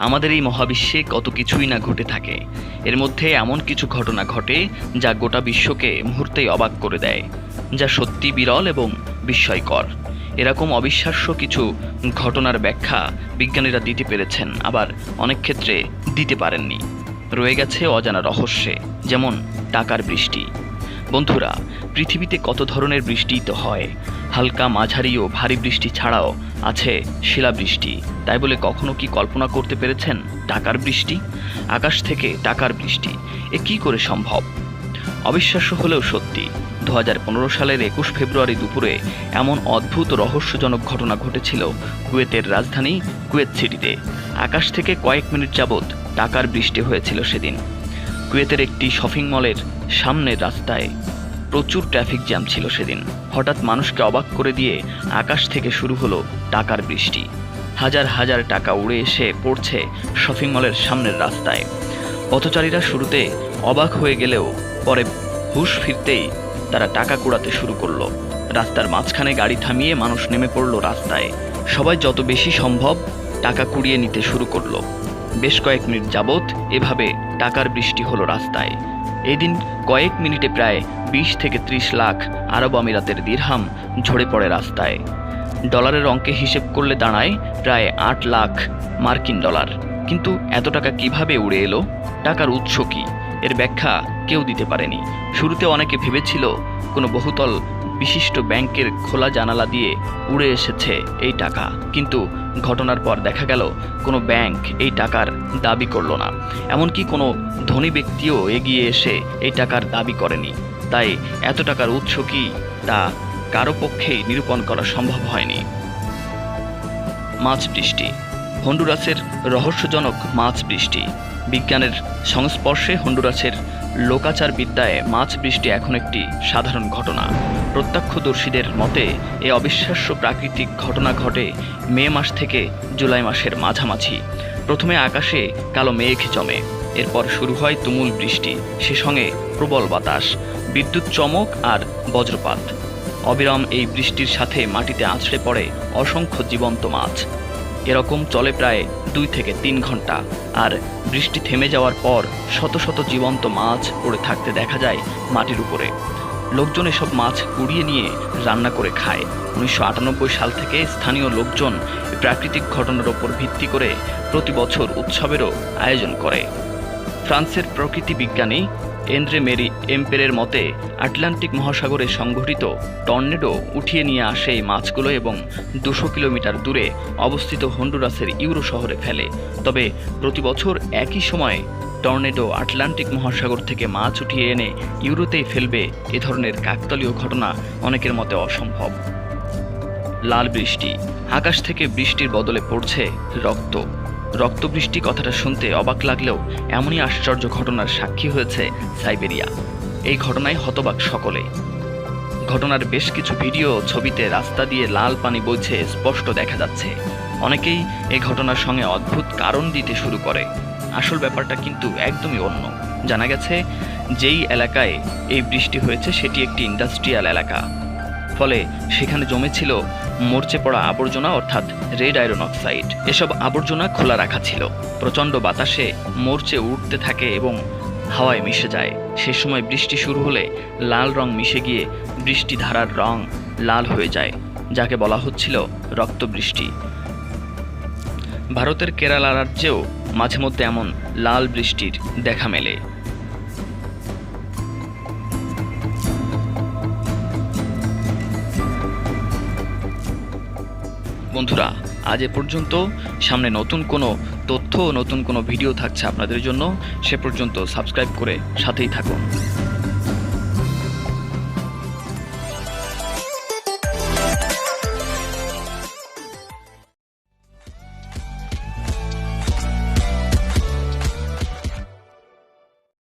আমাদের এই মহাবিশ্বে কত কিছুই না ঘটে থাকে। এর মধ্যে এমন কিছু ঘটনা ঘটে যা গোটা বিশ্বকে মুহূর্তেই অবাক করে দেয়, যা সত্যি বিরল এবং বিস্ময়কর। এরকম অবিশ্বাস্য কিছু ঘটনার ব্যাখ্যা বিজ্ঞানীরা দিতে পেরেছেন, আবার অনেক ক্ষেত্রে দিতে পারেননি। রয়ে গেছে অজানা রহস্যে, যেমন টাকার বৃষ্টি। বন্ধুরা, পৃথিবীতে কত ধরনের বৃষ্টিই তো হয়? হালকা মাঝারি ও ভারী বৃষ্টি ছাড়াও আছে শিলাবৃষ্টি। তাই বলে কখনো কি কল্পনা করতে পেরেছেন? টাকার বৃষ্টি? আকাশ থেকে টাকার বৃষ্টি। এ কি করে সম্ভব? অবিশ্বাস্য হলেও সত্যি, দু হাজার পনেরো সালের একুশ ফেব্রুয়ারি দুপুরে এমন অদ্ভুত রহস্যজনক ঘটনা ঘটেছিল কুয়েতের রাজধানী কুয়েত সিটিতে। আকাশ থেকে কয়েক মিনিট যাবৎ টাকার বৃষ্টি হয়েছিল সেদিন। কুয়েতের একটি শপিং মলের সামনের রাস্তায় প্রচুর ট্রাফিক জ্যাম ছিল সেদিন। হঠাৎ মানুষকে অবাক করে দিয়ে আকাশ থেকে শুরু হলো টাকার বৃষ্টি। হাজার হাজার টাকা উড়ে এসে পড়ছে শপিং মলের সামনের রাস্তায়। পথচারীরা শুরুতে অবাক হয়ে গেলেও পরে হুশ ফিরতেই তারা টাকা কুড়াতে শুরু করল। রাস্তার মাঝখানে গাড়ি থামিয়ে মানুষ নেমে পড়ল রাস্তায়। সবাই যত বেশি সম্ভব টাকা কুড়িয়ে নিতে শুরু করল। বেশ কয়েক মিনিট যাবৎ এভাবে টাকার বৃষ্টি হলো রাস্তায়। এদিন কয়েক মিনিটে প্রায় বিশ থেকে ত্রিশ লাখ আরব আমিরাতের দিরহাম ঝরে পড়ে রাস্তায়। ডলারের অঙ্কে হিসেব করলে দাঁড়ায় প্রায় আট লাখ মার্কিন ডলার। কিন্তু এত টাকা কীভাবে উড়ে এলো? টাকার উৎস কি? এর ব্যাখ্যা কেউ দিতে পারেনি। শুরুতে অনেকে ভেবেছিল কোনো বহুতল বিশিষ্ট ব্যাংকের খোলা জানালা দিয়ে উড়ে এসেছে এই টাকা। কিন্তু ঘটনার পর দেখা গেল, কোনো ব্যাংক এই টাকার দাবি করল না। এমনকি কোনো ধনী ব্যক্তিও এগিয়ে এসে এই টাকার দাবি করেনি। তাই এত টাকার উৎস কি তা কারও পক্ষেই নিরূপণ করা সম্ভব হয়নি। মাছ বৃষ্টি হন্ডুরাসের রহস্যজনক মাছ বৃষ্টি। বিজ্ঞানের সংস্পর্শে হন্ডুরাসের লোকাচার বিদ্যায় মাছ বৃষ্টি এখন একটি সাধারণ ঘটনা। প্রত্যক্ষদর্শীদের মতে, এ অবিশ্বাস্য প্রাকৃতিক ঘটনা ঘটে মে মাস থেকে জুলাই মাসের মাঝামাঝি। প্রথমে আকাশে কালো মেঘ জমে, এরপর শুরু হয় তুমুল বৃষ্টি, সে সঙ্গে প্রবল বাতাস, বিদ্যুৎ চমক আর বজ্রপাত। অবিরাম এই বৃষ্টির সাথে মাটিতে আছড়ে পড়ে অসংখ্য জীবন্ত মাছ। এরকম চলে প্রায় দুই থেকে তিন ঘণ্টা। আর বৃষ্টি থেমে যাওয়ার পর শত শত জীবন্ত মাছ পড়ে থাকতে দেখা যায় মাটির উপরে। লোকজন এসব মাছ কুড়িয়ে নিয়ে রান্না করে খায়। উনিশশো আটানব্বই সাল থেকে স্থানীয় লোকজন প্রাকৃতিক ঘটনার ওপর ভিত্তি করে প্রতি বছর উৎসবেরও আয়োজন করে। ফ্রান্সের প্রকৃতি বিজ্ঞানী এন্দ্রে মেরি এম্পেরের মতে, আটলান্টিক মহাসাগরে সংঘটিত টর্নেডো উঠিয়ে নিয়ে আসে এই মাছগুলো এবং দুশো কিলোমিটার দূরে অবস্থিত হন্ডুরাসের ইউরো শহরে ফেলে। তবে প্রতি বছর একই সময়ে টর্নেডো আটলান্টিক মহাসাগর থেকে মাছ উঠিয়ে এনে ইউরোতেই ফেলবে এ ধরনের কাকতালীয় ঘটনা অনেকের মতে অসম্ভব। লাল বৃষ্টি। আকাশ থেকে বৃষ্টির বদলে পড়ছে রক্ত। রক্তবৃষ্টি কথাটা শুনতে অবাক লাগলেও এমনই আশ্চর্য ঘটনার সাক্ষী হয়েছে সাইবেরিয়া। এই ঘটনায় হতবাক সকলে। ঘটনার বেশ কিছু ভিডিও ছবিতে রাস্তা দিয়ে লাল পানি বইছে স্পষ্ট দেখা যাচ্ছে। অনেকেই এই ঘটনার সঙ্গে অদ্ভুত কারণ দিতে শুরু করে। আসল ব্যাপারটা কিন্তু একদমই অন্য। জানা গেছে, যেই এলাকায় এই বৃষ্টি হয়েছে, সেটি একটি ইন্ডাস্ট্রিয়াল এলাকা। ফলে সেখানে জমেছিল মরচে পড়া আবর্জনা অর্থাৎ রেড আয়রন অক্সাইড। এসব আবর্জনা খোলা রাখা ছিল। প্রচণ্ড বাতাসে মরচে উঠতে থাকে এবং হাওয়ায় মিশে যায়। সে সময় বৃষ্টি শুরু হলে লাল রং মিশে গিয়ে বৃষ্টি ধারার রং লাল হয়ে যায়, যাকে বলা হচ্ছিল রক্তবৃষ্টি। ভারতের কেরালা রাজ্যেও মাঝে মধ্যে এমন লাল বৃষ্টির দেখা মেলে। বন্ধুরা, আজ এ পর্যন্ত। সামনে নতুন কোনো তথ্য, নতুন কোনো ভিডিও থাকছে আপনাদের জন্য, সে পর্যন্ত সাবস্ক্রাইব করে সাথেই থাকুন।